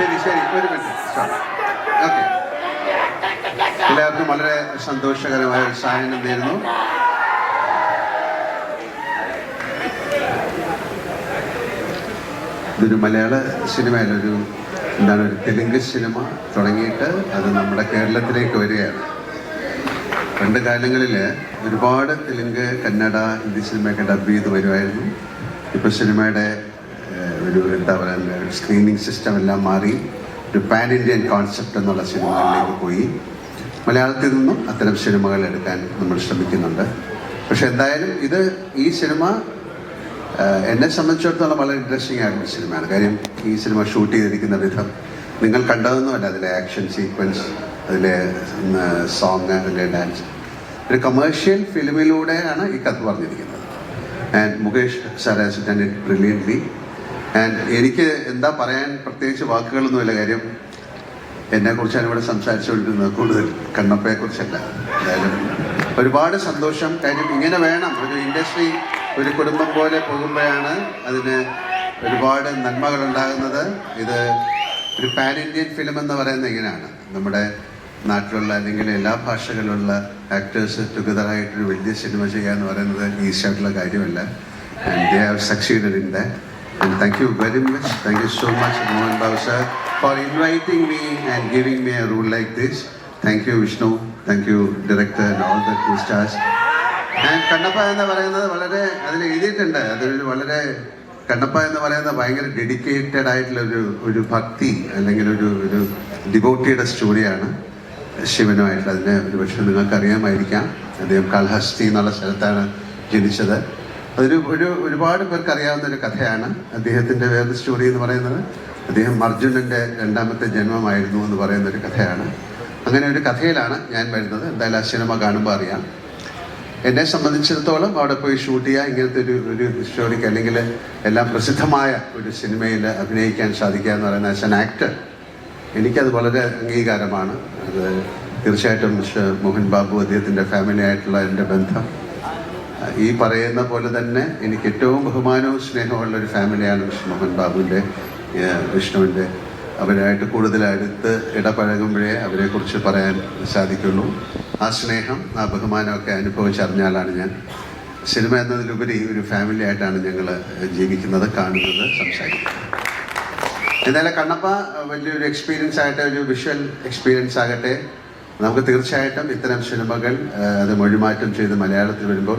ശരി ശരി. ഒരു മിനിറ്റ് ഓക്കെ എല്ലാവർക്കും വളരെ സന്തോഷകരമായ ഒരു സായനം നേരുന്നു. ഇതൊരു മലയാള സിനിമയല്ല ഒരു എന്താണ് ഒരു തെലുങ്ക് സിനിമ തുടങ്ങിയിട്ട് അത് നമ്മുടെ കേരളത്തിലേക്ക് വരികയാണ്. രണ്ട് കാലങ്ങളിൽ ഒരുപാട് തെലുങ്ക് കന്നഡ ഹിന്ദി സിനിമയൊക്കെ ഡബ് ചെയ്ത് വരുമായിരുന്നു. ഇപ്പോൾ സിനിമയുടെ ഒരു എന്താ പറയുക സ്ക്രീനിങ് സിസ്റ്റം എല്ലാം മാറി ഒരു പാൻ ഇന്ത്യൻ കോൺസെപ്റ്റ് എന്നുള്ള സിനിമകളിലേക്ക് പോയി. മലയാളത്തിൽ നിന്നും അത്തരം സിനിമകൾ എടുക്കാൻ നമ്മൾ ശ്രമിക്കുന്നുണ്ട്. പക്ഷെ എന്തായാലും ഇത് ഈ സിനിമ എന്നെ സംബന്ധിച്ചിടത്തോളം വളരെ ഇൻട്രസ്റ്റിംഗ് ആയിട്ടുള്ള സിനിമയാണ്. കാര്യം ഈ സിനിമ ഷൂട്ട് ചെയ്തിരിക്കുന്ന വിധം നിങ്ങൾ കണ്ടതൊന്നുമല്ല. അതിലെ ആക്ഷൻ സീക്വൻസ് അതിലെ സോങ് അതിലെ ഡാൻസ് ഒരു കമേഴ്ഷ്യൽ ഫിലിമിലൂടെയാണ് ഈ കഥ പറഞ്ഞിരിക്കുന്നത്. And Mukesh sir has done it brilliantly എനിക്ക് എന്താ പറയാൻ പ്രത്യേകിച്ച് വാക്കുകളൊന്നുമില്ല കാര്യം. എന്നെ കുറിച്ചാണ് ഇവിടെ സംസാരിച്ചുകൊണ്ടിരുന്നത് കൂടുതൽ. കണ്ണപ്പയെ കുറിച്ചല്ല എന്തായാലും ഒരുപാട് സന്തോഷം. കാര്യം ഇങ്ങനെ വേണം. ഒരു ഇൻഡസ്ട്രി ഒരു കുടുംബം പോലെ പോകുമ്പോഴാണ് അതിന് ഒരുപാട് നന്മകൾ ഉണ്ടാകുന്നത് ഇത് ഒരു പാൻ ഇന്ത്യൻ ഫിലിം എന്ന് പറയുന്നത് ഇങ്ങനെയാണ്. നമ്മുടെ നാട്ടിലുള്ള അല്ലെങ്കിൽ എല്ലാ ഭാഷകളിലുള്ള ആക്ടേഴ്സ് ടുഗദറായിട്ടൊരു വലിയ സിനിമ ചെയ്യുക എന്ന് പറയുന്നത് ഈസിയായിട്ടുള്ള കാര്യമല്ല. And they have succeeded in that And thank you very much. Thank you so much, Mohan Babu sir, for inviting me and giving me a role like this. Thank you, Vishnu. Thank you, director and all the two stars. And Kannappa എന്ന് പറയുന്നത് വളരെ അതിൽ എഴുതിയിട്ടുണ്ട് അതൊരു വളരെ കണ്ണപ്പ എന്ന് പറയുന്നത് ഭയങ്കര ഡെഡിക്കേറ്റഡ് ആയിട്ടുള്ള ഒരു ഒരു ഭക്തി അല്ലെങ്കിൽ ഒരു ഒരു ഡിവോട്ടിയുടെ സ്റ്റോറിയാണ് ശിവനുമായിട്ട് അതിനെ ഒരു പക്ഷേ നിങ്ങൾക്ക് അറിയാമായിരിക്കാം അദ്ദേഹം കാൽഹസ്തി എന്നുള്ള സ്ഥലത്താണ് ജനിച്ചത് അതൊരു ഒരു ഒരുപാട് പേർക്ക് അറിയാവുന്ന ഒരു കഥയാണ് അദ്ദേഹത്തിന്റെ വേറൊരു സ്റ്റോറി എന്ന് പറയുന്നത്. അദ്ദേഹം അർജുനന്റെ രണ്ടാമത്തെ ജന്മമായിരുന്നു എന്ന് പറയുന്ന ഒരു കഥയാണ്. അങ്ങനെ ഒരു കഥയിലാണ് ഞാൻ വരുന്നത്. എന്തായാലും ആ സിനിമ കാണുമ്പോൾ അറിയാം. എന്നെ സംബന്ധിച്ചിടത്തോളം അവിടെ പോയി ഷൂട്ട് ചെയ്യുക ഇങ്ങനത്തെ ഒരു ഒരു സ്റ്റോറിക്ക് അല്ലെങ്കിൽ എല്ലാം പ്രസിദ്ധമായ ഒരു സിനിമയിൽ അഭിനയിക്കാൻ സാധിക്കുക എന്ന് പറയുന്ന ആസ് എൻ ആക്ടർ എനിക്കത് വളരെ അംഗീകാരമാണ്. അത് തീർച്ചയായിട്ടും മിസ്റ്റർ മോഹൻ ബാബു അദ്ദേഹത്തിന്റെ ഫാമിലി ആയിട്ടുള്ള എന്റെ ബന്ധം. ഈ പറയുന്ന പോലെ തന്നെ എനിക്ക് ഏറ്റവും ബഹുമാനവും സ്നേഹമുള്ള ഒരു ഫാമിലിയാണ് വിഷ്ണുമോഹൻ മോഹൻ ബാബുവിന്റെ വിഷ്ണുവിന്റെ അവരായിട്ട് കൂടുതൽ അടുത്ത് ഇടപഴകുമ്പോഴേ അവരെക്കുറിച്ച് പറയാൻ സാധിക്കുള്ളൂ. ആ സ്നേഹം ആ ബഹുമാനമൊക്കെ അനുഭവിച്ചറിഞ്ഞാലാണ് ഞാൻ സിനിമ എന്നതിലുപരി ഒരു ഫാമിലി ആയിട്ടാണ് ഞങ്ങൾ ജീവിക്കുന്നത് കാണുന്നത് സംസാരിക്കുന്നത്. എന്തായാലും കണ്ണപ്പ വലിയൊരു എക്സ്പീരിയൻസ് ആകട്ടെ ഒരു വിഷ്വൽ എക്സ്പീരിയൻസ് ആകട്ടെ. നമുക്ക് തീർച്ചയായിട്ടും ഇത്തരം സിനിമകൾ അത് മൊഴിമാറ്റം ചെയ്ത് മലയാളത്തിൽ വരുമ്പോൾ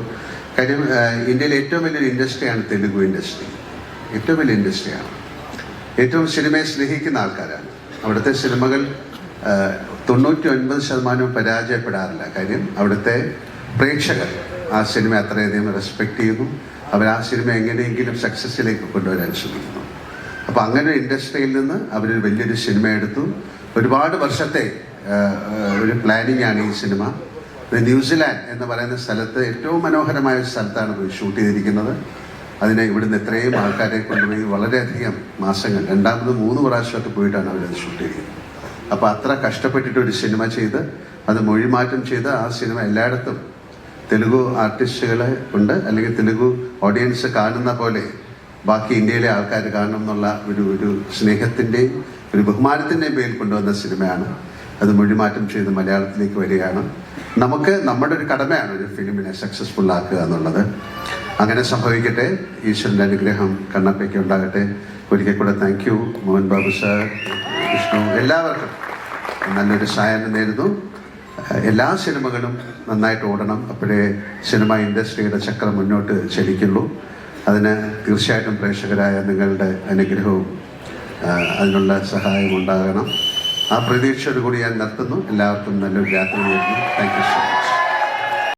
കാര്യം ഇന്ത്യയിലെ ഏറ്റവും വലിയൊരു ഇൻഡസ്ട്രിയാണ് തെലുഗു ഇൻഡസ്ട്രി. ഏറ്റവും വലിയ ഇൻഡസ്ട്രിയാണ്. ഏറ്റവും സിനിമയെ സ്നേഹിക്കുന്ന ആൾക്കാരാണ്. അവിടുത്തെ സിനിമകൾ തൊണ്ണൂറ്റി ഒൻപത് ശതമാനവും പരാജയപ്പെടാറില്ല. കാര്യം അവിടുത്തെ പ്രേക്ഷകർ ആ സിനിമ അത്രയധികം റെസ്പെക്ട് ചെയ്യുന്നു. അവർ ആ സിനിമ എങ്ങനെയെങ്കിലും സക്സസ്സിലേക്ക് കൊണ്ടുവരാൻ ശ്രമിക്കുന്നു. അപ്പോൾ അങ്ങനെ ഇൻഡസ്ട്രിയിൽ നിന്ന് അവരൊരു വലിയൊരു സിനിമ എടുത്തു. ഒരുപാട് വർഷത്തെ ഒരു പ്ലാനിങ് ആണ് ഈ സിനിമ. ന്യൂസിലാൻഡ് എന്ന് പറയുന്ന സ്ഥലത്ത് ഏറ്റവും മനോഹരമായ ഒരു സ്ഥലത്താണ് ഷൂട്ട് ചെയ്തിരിക്കുന്നത്. അതിനെ ഇവിടുന്ന് എത്രയും ആൾക്കാരെ കൊണ്ടുപോയി വളരെയധികം മാസങ്ങൾ രണ്ടാമത് മൂന്ന് പ്രാവശ്യമൊക്കെ പോയിട്ടാണ് അവരത് ഷൂട്ട് ചെയ്തത് അപ്പോൾ അത്ര കഷ്ടപ്പെട്ടിട്ട് ഒരു സിനിമ ചെയ്ത് അത് മൊഴിമാറ്റം ചെയ്ത് ആ സിനിമ എല്ലായിടത്തും തെലുഗു ആർട്ടിസ്റ്റുകളെ കൊണ്ട് അല്ലെങ്കിൽ തെലുഗു ഓഡിയൻസ് കാണുന്ന പോലെ ബാക്കി ഇന്ത്യയിലെ ആൾക്കാർ കാണണം എന്നുള്ള ഒരു ഒരു സ്നേഹത്തിന്റെയും ഒരു ബഹുമാനത്തിന്റെയും പേരിൽ കൊണ്ടുവന്ന സിനിമയാണ്. അത് മൊഴിമാറ്റം ചെയ്ത് മലയാളത്തിലേക്ക് വരികയാണ്. നമുക്ക് നമ്മുടെ ഒരു കടമയാണ് ഒരു ഫിലിമിനെ സക്സസ്ഫുൾ ആക്കുക എന്നുള്ളത്. അങ്ങനെ സംഭവിക്കട്ടെ. ഈശ്വരന്റെ അനുഗ്രഹം കണ്ണപ്പയ്ക്ക് ഉണ്ടാകട്ടെ. ഒരിക്കൽ കൂടെ thank you Mohan Babu sir Vishnu എല്ലാവർക്കും നല്ലൊരു സായം നേരുന്നു. എല്ലാ സിനിമകളും നന്നായിട്ട് ഓടണം. അപ്പോഴേ സിനിമ ഇൻഡസ്ട്രിയുടെ ചക്രം മുന്നോട്ട് ചലിക്കുള്ളൂ. അതിന് തീർച്ചയായിട്ടും പ്രേക്ഷകരായ നിങ്ങളുടെ അനുഗ്രഹവും അതിനുള്ള സഹായം ഉണ്ടാകണം. ആ പ്രതീക്ഷയോടുകൂടി ഞാൻ നിർത്തുന്നു. എല്ലാവർക്കും നല്ലൊരു രാത്രി താങ്ക് യു